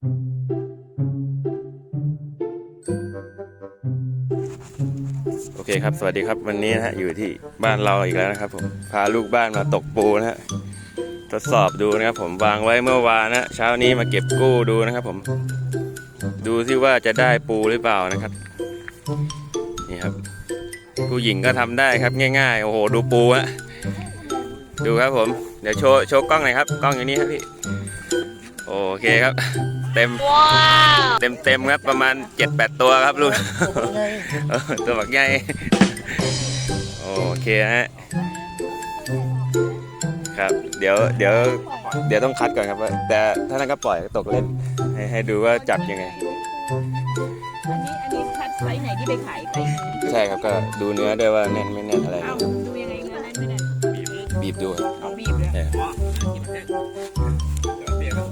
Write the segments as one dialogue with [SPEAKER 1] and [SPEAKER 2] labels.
[SPEAKER 1] โอเคครับ สวัสดีครับวันนี้นะฮะอยู่ที่บ้านเราอีกแล้วนะครับผมพาลูกบ้านมาตกปูนะฮะทดสอบดูนะครับผมวางไว้เมื่อวานนะเช้านี้มาเก็บกู้ดูนะครับผม ดูซิว่าจะได้ปูหรือเปล่านะครับ นี่ครับ ผู้หญิงก็ทำได้ครับง่าย ๆ โอ้โหดูปูฮะดูครับผม เดี๋ยวโชว์โชว์กล้องหน่อยครับ กล้องอยู่นี่ครับพี่ โอเคครับ เต็ม เต็มเต็มๆครับประมาณ 7-8 ตัวครับลูกเออตัวบักใหญ่โอเคฮะครับเดี๋ยวเดี๋ยวเดี๋ยวต้องคัดก่อนครับว่าแต่ถ้านั้นก็ปล่อยตกเล่นให้ให้ดูว่าจับยังไง
[SPEAKER 2] อันนี้อันนี้คัดไซส์ไหนที่ไปขายไป
[SPEAKER 1] ใช่ครับก็ดูเนื้อด้วยว่าแน่นไม่แน่นอะไร
[SPEAKER 2] เอ้าดูยังไงเนื้อนั้นไม่ได้
[SPEAKER 1] บีบดูครับ
[SPEAKER 2] เอาบีบเลย
[SPEAKER 1] เออ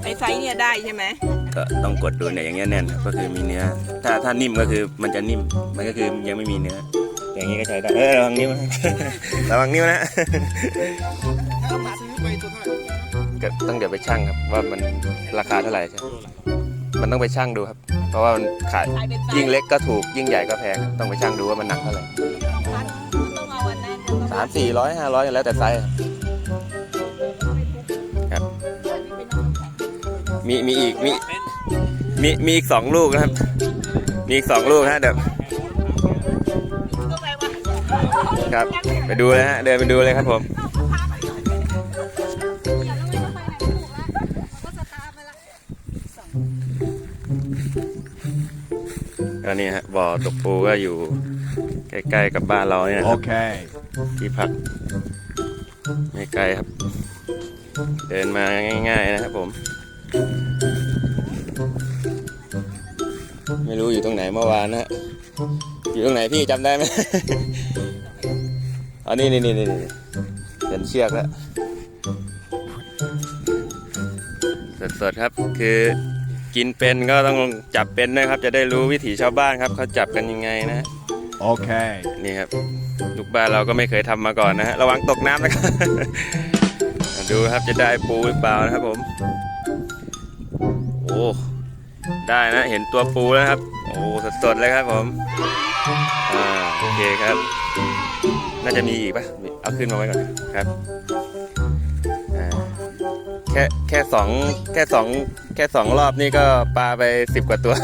[SPEAKER 2] ไอไซส์เนี่ยได้ใช่ไหม
[SPEAKER 1] ก็ต้องกดดูเนี่ยอย่างเงี้ยแน่นก็คือมีเนื้อ ถ้าถ้านิ่มก็คือมันจะนิ่ม มันก็คือยังไม่มีเนื้อ อย่างนี้ก็ใช้ได้ เออระวังนิ้วนะระวังนิ้วนะก็ต้องเดี๋ยวไปชั่งครับ ว่ามันราคาเท่าไหร่ใช่ไหมมันต้องไปชั่งดูครับ เพราะว่ามันขาย
[SPEAKER 2] ยิ่
[SPEAKER 1] งเล็กก็ถูกยิ่งใหญ่ก็แพงครับต้องไปชั่งดูว่ามันหนักเท่าไหร่สามสี่ร้อยห้าร้อยแล้วแต่ไซส์ครับ มีมีอีกมี มีมีอีกสองลูกนะครับ มีอีกสองลูกนะเดี๋ยวครับ ไปดูเลยฮะ เดินไปดูเลยครับผมก็นี่ฮะบ่อตกปูก็อยู่ใกล้ๆกับบ้านเราเนี่ยนะครับ
[SPEAKER 3] Okay.
[SPEAKER 1] ที่พักไม่ไกลครับ เดินมาง่าย ๆ นะครับผม ไม่รู้อยู่ตรงไหนเมื่อวานนะฮะอยู่ตรงไหนพี่จำได้ไหมอ๋อนี่นี่นี่นี่นี่เห็นเชือกแล้วสดๆครับ คือกินเป็นก็ต้องจับเป็นนะครับ จะได้รู้วิถีชาวบ้านครับเขาจับกันยังไงนะ
[SPEAKER 3] Okay.
[SPEAKER 1] นี่ครับลูกบ้านเราก็ไม่เคยทำมาก่อนนะฮะระวังตกน้ำนะครับดูครับจะได้ปูหรือเปล่านะครับผม โอ้ ได้นะ เห็นตัวปูแล้วครับ โอ้สดๆเลยครับผม อ่าโอเคครับ น่าจะมีอีกปะเอาขึ้นมาไว้ก่อนครับอ่าแค่แค่สองแค่สองแค่สองรอบนี่ก็ปลาไปสิบกว่าตัว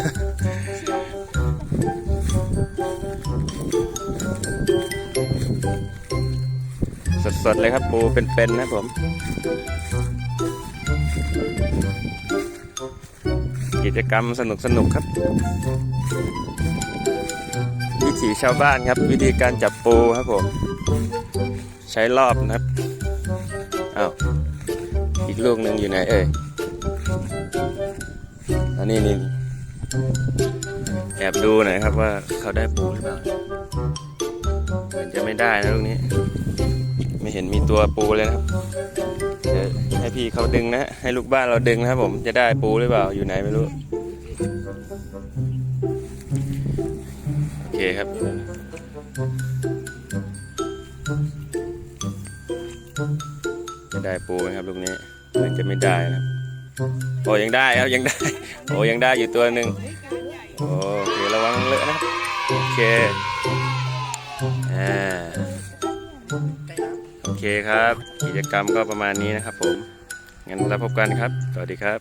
[SPEAKER 1] สดๆเลยครับปูเป็นๆนะผม กิจกรรมสนุกๆครับ วิถีชาวบ้านครับ วิธีการจับปูครับผม ใช้รอบนะครับอ้าวอีกลูกหนึ่งอยู่ไหนเอ่ยอันนี้นี่แอบดูหน่อยครับว่าเขาได้ปูหรือเปล่าเหมือนจะไม่ได้นะลูกนี้ ไม่เห็นมีตัวปูเลยนะครับ ให้พี่เขาดึงนะ ให้ลูกบ้านเราดึงนะครับผมจะได้ปูหรือเปล่าอยู่ไหนไม่รู้ โอเคครับ จะได้ปูไหมครับลูกนี้หมือนจะไม่ได้นะโอ้ยังได้ครับยังได้โอ้ยังได้อยู่ตัวหนึ่งโอเคระวังเลอะนะโอเค ครับ กิจกรรมก็ประมาณนี้นะครับผม งั้นเราพบกันครับ สวัสดีครับ